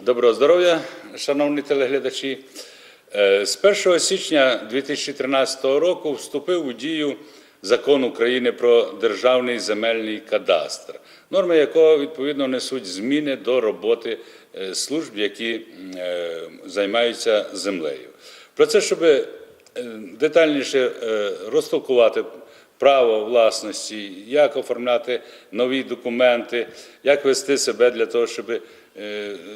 Доброго здоров'я, шановні телеглядачі. Е, З 1 січня 2013 року вступив у дію закон України про державний земельний кадастр, норми якого відповідно несуть зміни до роботи е, служб, які е, займаються землею. Про це, щоб детальніше розтолкувати право власності, як оформляти нові документи, як вести себе для того, щоб е,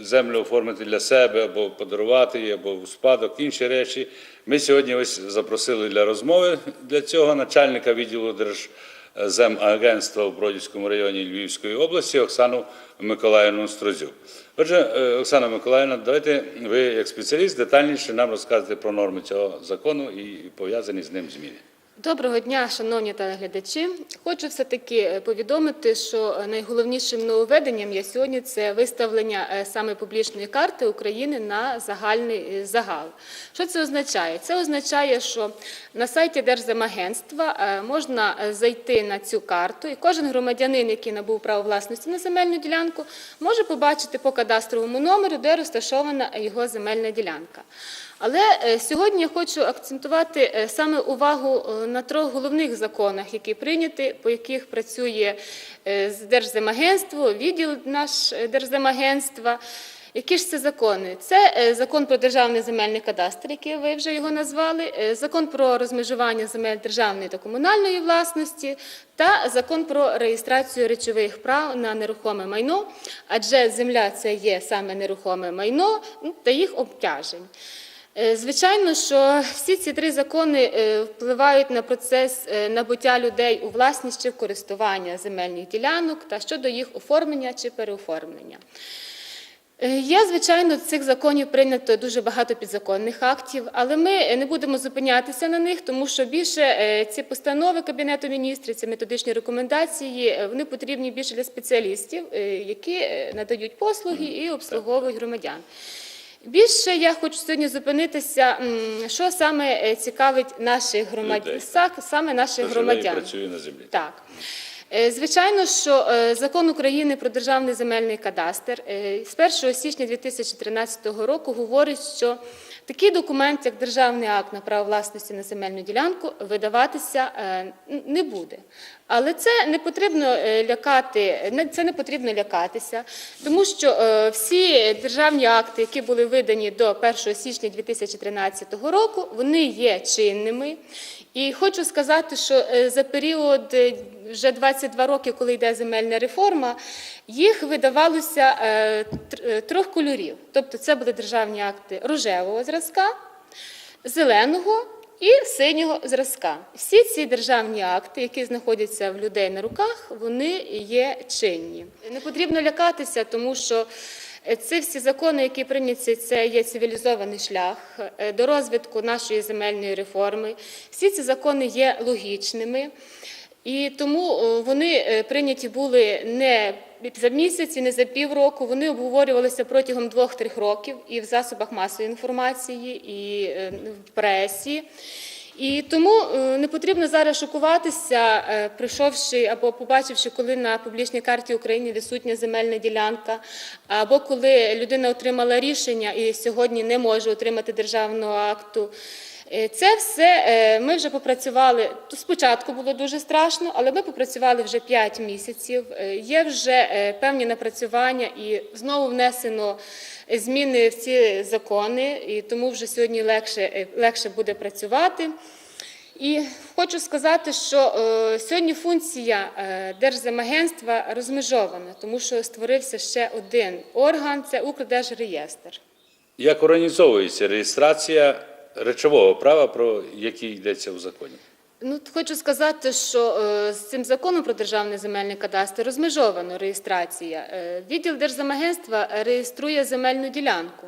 землю оформити для себе або подарувати її, або у спадок, інші речі. Ми сьогодні ось запросили для розмови для цього начальника відділу Держземагентства у Бродівському районі Львівської області Оксану Миколаївну Строзюк. Отже, е, Оксана Миколаївна, давайте ви, як спеціаліст, детальніше нам розкажете про норми цього закону і пов'язані з ним зміни. Доброго дня, шановні телеглядачі. Хочу все-таки е, повідомити, що е, найголовнішим нововведенням є сьогодні це виставлення е, саме публічної карти України на загальний загал. Що це означає? Це означає, що на сайті Держземагентства можна зайти на цю карту, і кожен громадянин, який набув право власності на земельну ділянку, може побачити по кадастровому номеру, де розташована його земельна ділянка. Але е, сьогодні я хочу акцентувати е, саме увагу е, на трьох головних законах, які прийняті, по яких працює Держземагентство, відділ наш Держземагентства. Які ж це закони? Це закон про державний земельний кадастр, який ви вже його назвали, закон про розмежування земель державної та комунальної власності, та закон про реєстрацію речових прав на нерухоме майно, адже земля це є саме нерухоме майно ну, та їх обтяжень. Е, Звичайно, що всі ці три закони е, впливають на процес е, набуття людей у власність чи в користування земельних ділянок та щодо їх оформлення чи переоформлення. Є, звичайно, цих законів прийнято дуже багато підзаконних актів, але ми не будемо зупинятися на них, тому що більше ці постанови Кабінету міністрів, ці методичні рекомендації, вони потрібні більше для спеціалістів, які надають послуги і обслуговують громадян. Більше я хочу сьогодні зупинитися, що саме е, цікавить наших громадян, саме наших громадян. працює на землі. Так. Е, Звичайно, що е, закон України про державний земельний кадастр з 1 січня 2013 року говорить, що такий документ, як державний акт на право власності на земельну ділянку, видаватися е, не буде. Але це не потрібно е, лякати, це не потрібно лякатися, тому що е, всі державні акти, які були видані до 1 січня 2013 року, вони є чинними. І хочу сказати, що за період вже 22 роки, коли йде земельна реформа, їх видавалося е, е, трьох кольорів. Тобто це були державні акти рожевого зразка, зеленого і синього зразка. Всі ці державні акти, які знаходяться в людей на руках, вони є чинні. Не потрібно лякатися, тому що е, ці всі закони, які прийняті, це є цивілізований шлях до розвитку нашої земельної реформи. Всі ці закони є логічними. І тому вони е, прийняті були не за місяць і не за півроку. Вони обговорювалися протягом двох-трьох років і в засобах масової інформації, і е, в пресі. І тому е, не потрібно зараз шокуватися, прийшовши або побачивши, коли на публічній карті України відсутня земельна ділянка, або коли людина отримала рішення і сьогодні не може отримати державного акту. Е, Це все е, ми вже попрацювали. Спочатку було дуже страшно, але ми попрацювали вже 5 місяців. Е, Є вже певні напрацювання і знову внесено зміни в ці закони, і тому вже сьогодні легше, легше буде працювати. І хочу сказати, що сьогодні функція Держземагентства розмежована, тому що створився ще один орган це Укрдержреєстр. Як організовується реєстрація речового права, про який йдеться у законі? Ну, хочу сказати, що е, з цим законом про державний земельний кадастр розмежовано реєстрація. Е, відділ Держземагентства реєструє земельну ділянку,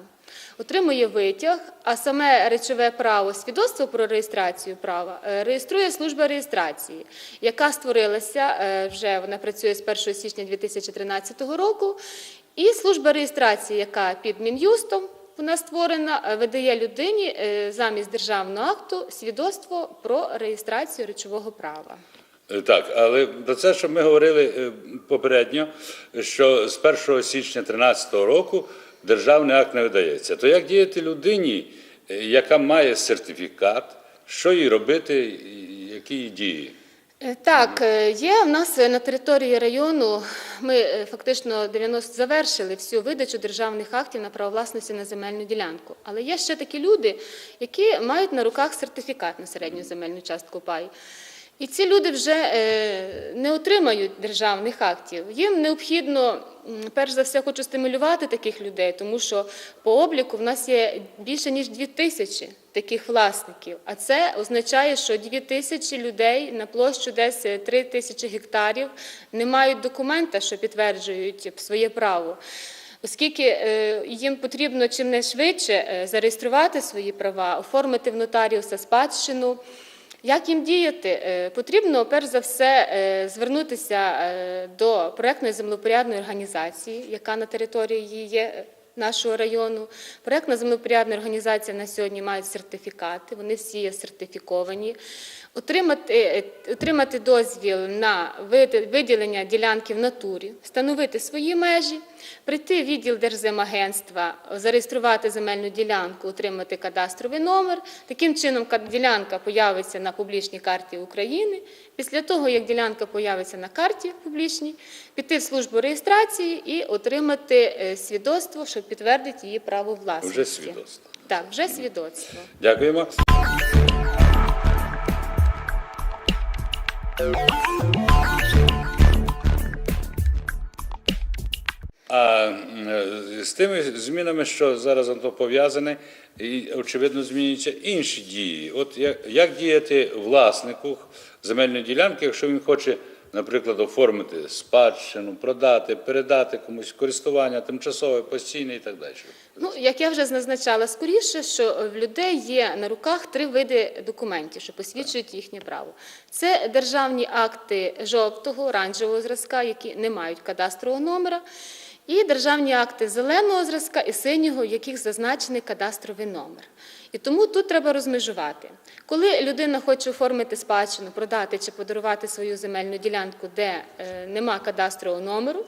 отримує витяг, а саме речове право, свідоцтво про реєстрацію права е, реєструє служба реєстрації, яка створилася е, вже вона працює з 1 січня 2013 року. І служба реєстрації, яка під Мін'юстом вона створена, е, видає людині е, замість державного акту свідоцтво про реєстрацію речового права. Е, Так, але про це, що ми говорили попередньо, що з 1 січня 2013 року державний акт не видається. То як діяти людині, яка має сертифікат, що їй робити, які її дії? Е, Так, е, є в нас е, на території району. Ми фактично 90 завершили всю видачу державних актів на право власності на земельну ділянку. Але є ще такі люди, які мають на руках сертифікат на середню земельну частку паю. І ці люди вже е, не отримають державних актів. Їм необхідно, перш за все, хочу стимулювати таких людей, тому що по обліку в нас є більше ніж 2 тисячі таких власників. А це означає, що 2 тисячі людей на площу десь 3 тисячі гектарів не мають документа, що підтверджують своє право. Оскільки е, їм потрібно чим не швидше е, зареєструвати свої права, оформити в нотаріуса спадщину. Як їм діяти? Е, Потрібно перш за все е, звернутися е, до проектної землепорядної організації, яка на території є нашого району. Проектна землепорядна організація на сьогодні має сертифікати, вони всі є сертифіковані. Отримати, отримати дозвіл на виділення ділянки в натурі, встановити свої межі, прийти в відділ Держземагентства, зареєструвати земельну ділянку, отримати кадастровий номер. Таким чином ділянка появиться на публічній карті України. Після того, як ділянка появиться на карті публічній, піти в службу реєстрації і отримати е, свідоцтво, що підтвердить її право власності. Вже свідоцтво. Так, вже свідоцтво. Дякуємо. З тими змінами, що зараз пов'язане, і очевидно змінюються інші дії. От як, як діяти власнику земельної ділянки, якщо він хоче, наприклад, оформити спадщину, продати, передати комусь користування, тимчасове, постійне і так далі. Ну, як я вже зазначала скоріше, що в людей є на руках три види документів, що посвідчують їхнє право. Це державні акти жовтого, оранжевого зразка, які не мають кадастрового номера, і державні акти зеленого зразка і синього, в яких зазначений кадастровий номер. І тому тут треба розмежувати. Коли людина хоче оформити спадщину, продати чи подарувати свою земельну ділянку, де е, нема кадастрового номеру,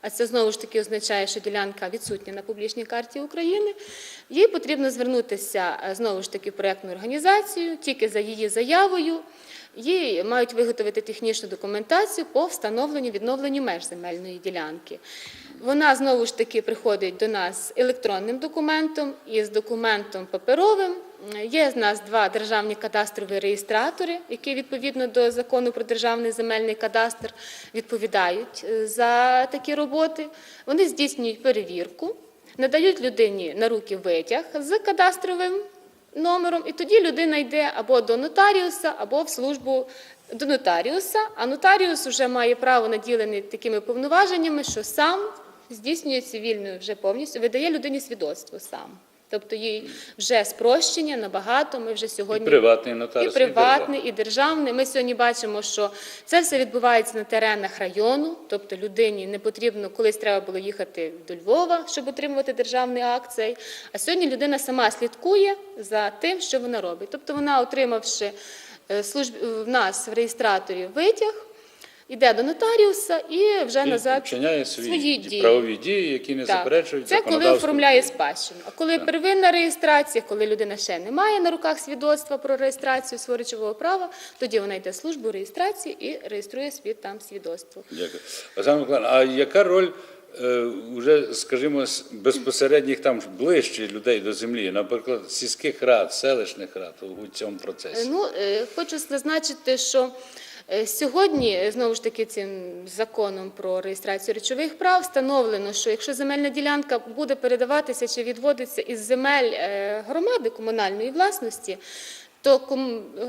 а це знову ж таки означає, що ділянка відсутня на публічній карті України. Їй потрібно звернутися е, знову ж таки в проєктну організацію, тільки за її заявою. Їй мають виготовити технічну документацію по встановленню відновленню меж земельної ділянки. Вона знову ж таки приходить до нас з електронним документом і з документом паперовим. Є з нас два державні кадастрові реєстратори, які відповідно до закону про державний земельний кадастр відповідають е, за такі роботи. Вони здійснюють перевірку, надають людині на руки витяг з кадастровим номером, і тоді людина йде або до нотаріуса, або в службу до нотаріуса. А нотаріус вже має право наділений такими повноваженнями, що сам здійснює цивільну вже повністю, видає людині свідоцтво сам. Тобто їй вже спрощення набагато. Ми вже І сьогодні приватний і приватний, і державний. Ми сьогодні бачимо, що це все відбувається на теренах району, тобто людині не потрібно, колись треба було їхати до Львова, щоб отримувати державний акт цей. А сьогодні людина сама слідкує за тим, що вона робить. Тобто вона, отримавши е, служб... в нас в реєстраторі витяг, йде до нотаріуса і вже І назад вчиняє свої, свої дії. правові дії, які не Так. заперечують Це коли оформляє спадщину. А коли первинна реєстрація, коли людина ще не має на руках свідоцтва про реєстрацію свого речового права, тоді вона йде в службу реєстрації і реєструє собі там свідоцтво. Дякую. Оксана Миколаївна, а яка роль е, вже, скажімо, безпосередніх там ближче людей до землі, наприклад, сільських рад, селищних рад у цьому процесі? Ну, е, хочу зазначити, що сьогодні, е, знову ж таки, цим законом про реєстрацію речових прав встановлено, що якщо земельна ділянка буде передаватися чи відводиться із земель е, громади комунальної власності, то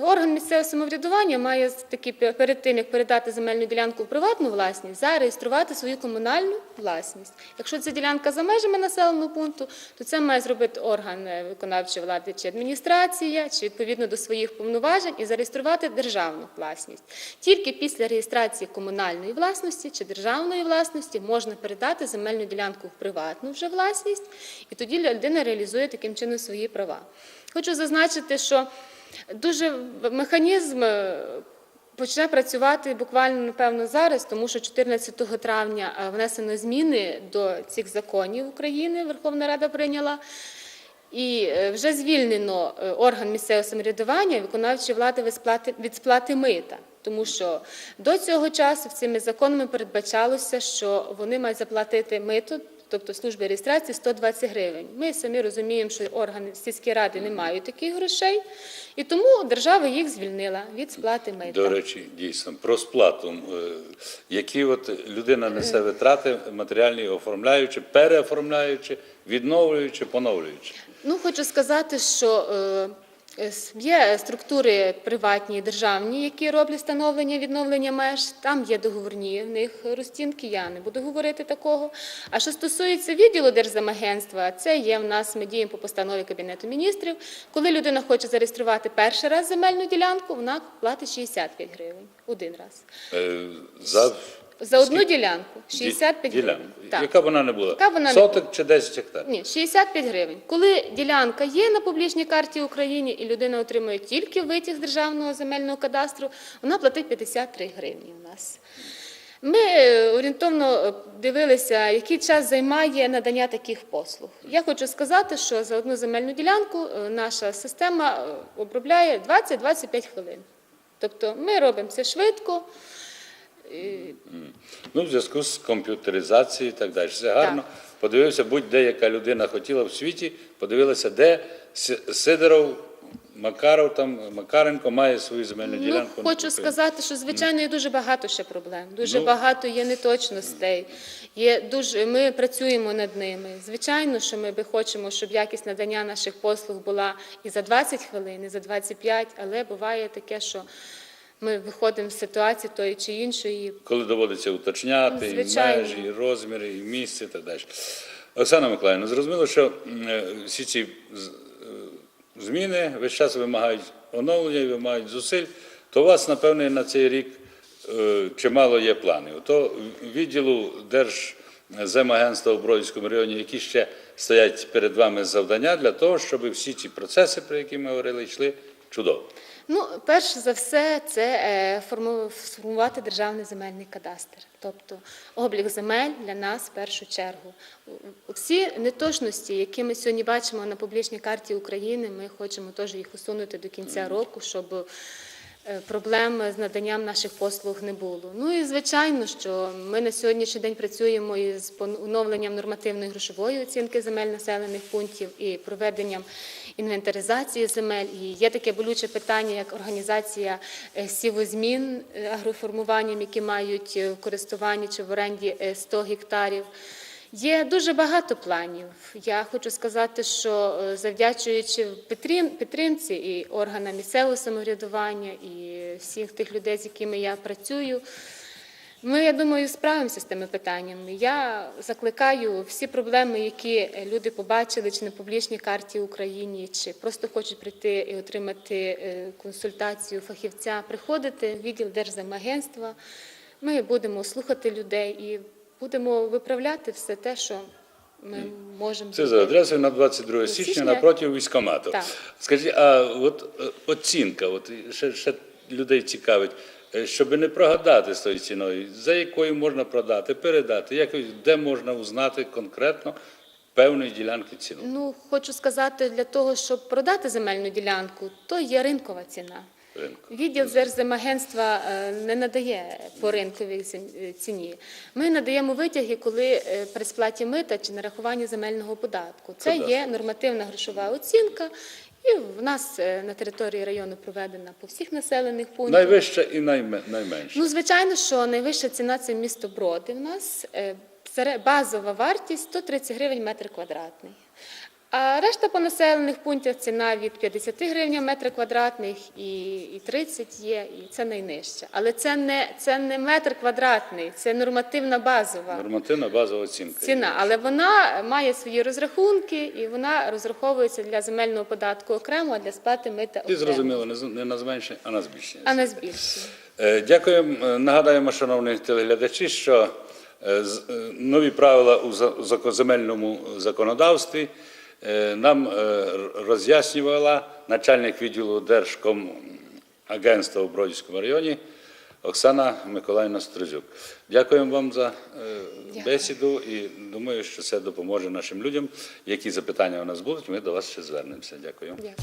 орган місцевого самоврядування має таки перед тим, як передати земельну ділянку в приватну власність, зареєструвати свою комунальну власність. Якщо ця ділянка за межами населеного пункту, то це має зробити орган е, виконавчої влади чи адміністрація, чи відповідно до своїх повноважень і зареєструвати державну власність. Тільки після реєстрації комунальної власності чи державної власності можна передати земельну ділянку в приватну вже власність, і тоді людина реалізує таким чином свої права. Хочу зазначити, що дуже механізм е, Почне працювати буквально напевно зараз, тому що 14 травня е, внесено зміни до цих законів України. Верховна Рада прийняла. І е, вже звільнено орган місцевого самоврядування виконавчої влади від сплати мита. Тому що до цього часу цими законами передбачалося, що вони мають заплатити мито, тобто служби реєстрації 120 гривень. Ми самі розуміємо, що органи сільські ради не мають таких грошей, і тому держава їх звільнила від сплати мита. До речі, дійсно, про сплату. Е, Які от людина несе витрати матеріальні, оформляючи, переоформляючи, відновлюючи, поновлюючи. Ну, хочу сказати, що е, є структури приватні і державні, які роблять встановлення відновлення меж. Там є договорні в них розцінки. Я не буду говорити такого. А що стосується відділу Держземагентства, це є в нас. Ми діємо по постанові Кабінету міністрів. Коли людина хоче зареєструвати перший раз земельну ділянку, вона платить 65 гривень один раз. Е, За За одну ділянку 65 ділянку. гривень. Так. Яка б вона не була? Яка б вона не Соток чи 10 гектар? Ні, 65 гривень. Коли ділянка є на публічній карті України і людина отримує тільки витяг з державного земельного кадастру, вона платить 53 гривні у нас. Ми е, орієнтовно е, дивилися, який час займає надання таких послуг. Я хочу сказати, що за одну земельну ділянку е, наша система обробляє 20-25 хвилин. Тобто ми робимо це швидко. Ну, в зв'язку з комп'ютеризацією і так далі. Це гарно. Подивився, будь-де яка людина хотіла в світі, подивилася, де Сидоров, Макаров, там, Макаренко має свою земельну Ну, ділянку. хочу сказати, що звичайно є дуже багато ще проблем. Дуже Ну. багато є неточностей. Є дуже ми працюємо над ними. Звичайно, що ми би хочемо, щоб якість надання наших послуг була і за 20 хвилин, і за 25, але буває таке, що ми виходимо з ситуації тої чи іншої. Коли доводиться уточняти, і межі, і розміри, і місце, і так далі. Оксана Миколаївна, зрозуміло, що е, всі ці е, зміни весь час вимагають оновлення і вимагають зусиль, то у вас, напевне, на цей рік е, чимало є планів. То відділу Держземагентства у Бродівському районі, які ще стоять перед вами завдання для того, щоб всі ці процеси, про які ми говорили, йшли чудово. Ну, перш за все, це е, форму- сформувати державний земельний кадастр, тобто облік земель для нас в першу чергу. Всі неточності, які ми сьогодні бачимо на публічній карті України, ми хочемо теж їх усунути до кінця року, щоб е, проблем з наданням наших послуг не було. Ну і звичайно, що ми на сьогоднішній день працюємо із поновленням нормативної грошової оцінки земель населених пунктів і проведенням інвентаризації земель. І є таке болюче питання, як організація е, сівозмін е, агроформуванням, які мають е, в користуванні чи в оренді е, 100 гектарів. Є дуже багато планів. Я хочу сказати, що завдячуючи підтримці і органам місцевого самоврядування, і всіх тих людей, з якими я працюю, ми, я думаю, справимося з тими питаннями. Я закликаю всі проблеми, які е, люди побачили чи на публічній карті Україні, чи просто хочуть прийти і отримати е, консультацію фахівця, приходити в відділ Держземагентства. Ми будемо слухати людей і будемо виправляти все те, що ми можемо. Це за адресою на 22 січня Січня. напроти військкомату. Так. Скажіть, а от е, оцінка, от ще, ще людей цікавить, щоб не прогадати з тою ціною, за якою можна продати, передати, як, де можна узнати конкретно певної ділянки ціну? Ну, хочу сказати, для того, щоб продати земельну ділянку, то є ринкова ціна. Ринку. Відділ Держземагентства е, не надає по ринковій е, ціні. Ми надаємо витяги, коли е, при сплаті мита чи нарахуванні земельного податку. Це є нормативна грошова оцінка, і в нас е, на території району проведена по всіх населених пунктах. Найвища і найме- найменша. Ну, звичайно, що найвища ціна це місто Броди. У нас е, базова вартість 130 гривень метр квадратний. А решта по населених пунктах ціна від 50 гривень метр квадратних і, і 30 є, і це найнижча. Але це не, це не метр квадратний, це нормативна базова Нормативна базова оцінка. ціна. Але вона має свої розрахунки і вона розраховується для земельного податку окремо, а для сплати мита Ти окремо. зрозуміло, не на зменшення, а на збільшення. А на збільшення. Е, Дякуємо. Е, Нагадаємо, шановні телеглядачі, що е, нові правила у земельному законодавстві нам е, роз'яснювала начальник відділу Держкомагентства у Бродівському районі Оксана Миколаївна Стризюк. Дякуємо вам за е, Дякую. бесіду і думаю, що це допоможе нашим людям. Які запитання у нас будуть, ми до вас ще звернемося. Дякую. Дякую.